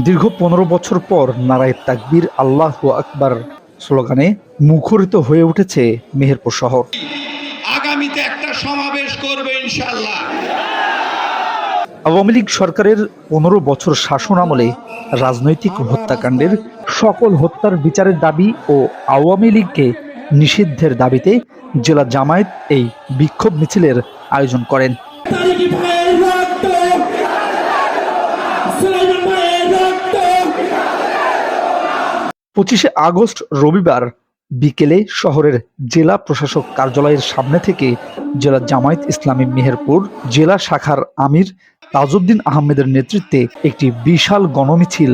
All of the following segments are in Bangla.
দীর্ঘ পনেরো বছর পর নারায় তাকবীর আল্লাহ আকবার স্লোগানে মুখরিত হয়ে উঠেছে মেহেরপুর শহর। আগামীতে একটা সমাবেশ করবে ইনশাল্লাহ আওয়ামী লীগ সরকারের পনেরো বছর শাসন আমলে রাজনৈতিক হত্যাকাণ্ডের সকল হত্যার বিচারের দাবি ও আওয়ামী লীগকে নিষিদ্ধের দাবিতে জেলা জামায়াত এই বিক্ষোভ মিছিলের আয়োজন করেন। পঁচিশে আগস্ট রবিবার বিকেলে শহরের জেলা প্রশাসক কার্যালয়ের সামনে থেকে জেলা জামায়াত ইসলামী মেহেরপুর জেলা শাখার আমির তাজউদ্দিন আহমেদের নেতৃত্বে একটি বিশাল গণমিছিল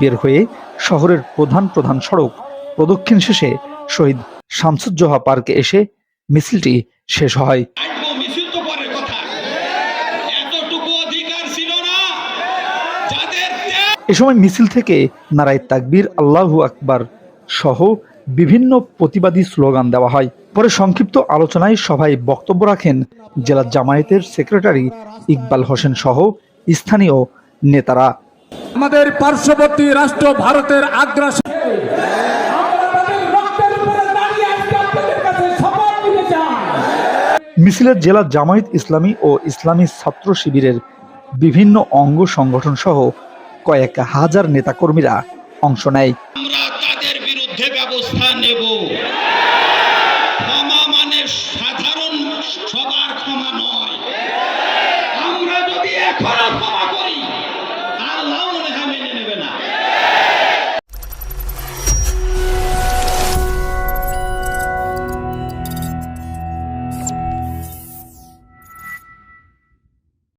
বের হয়ে শহরের প্রধান প্রধান সড়ক প্রদক্ষিণ শেষে শহীদ শামসুজ্জোহা পার্কে এসে মিছিলটি শেষ হয়। এ সময় মিছিল থেকে নারায় তাকবীর আল্লাহু আকবার সহ বিভিন্ন প্রতিবাদী স্লোগান দেওয়া হয়। পরে সংক্ষিপ্ত আলোচনায় সভায় বক্তব্য রাখেন জেলা জামায়াতের সেক্রেটারি ইকবাল হোসেন সহ স্থানীয় নেতারা। আমাদের পার্শ্ববর্তী রাষ্ট্র ভারতের আগ্রাসী মিছিলের জেলা জামায়াত ইসলামী ও ইসলামী ছাত্র শিবিরের বিভিন্ন অঙ্গ সংগঠন সহ কয়েক হাজার নেতাকর্মীরা অংশ নেয়। আমরা তাদের বিরুদ্ধে ব্যবস্থা নেব। ক্ষমা মানে সাধারণ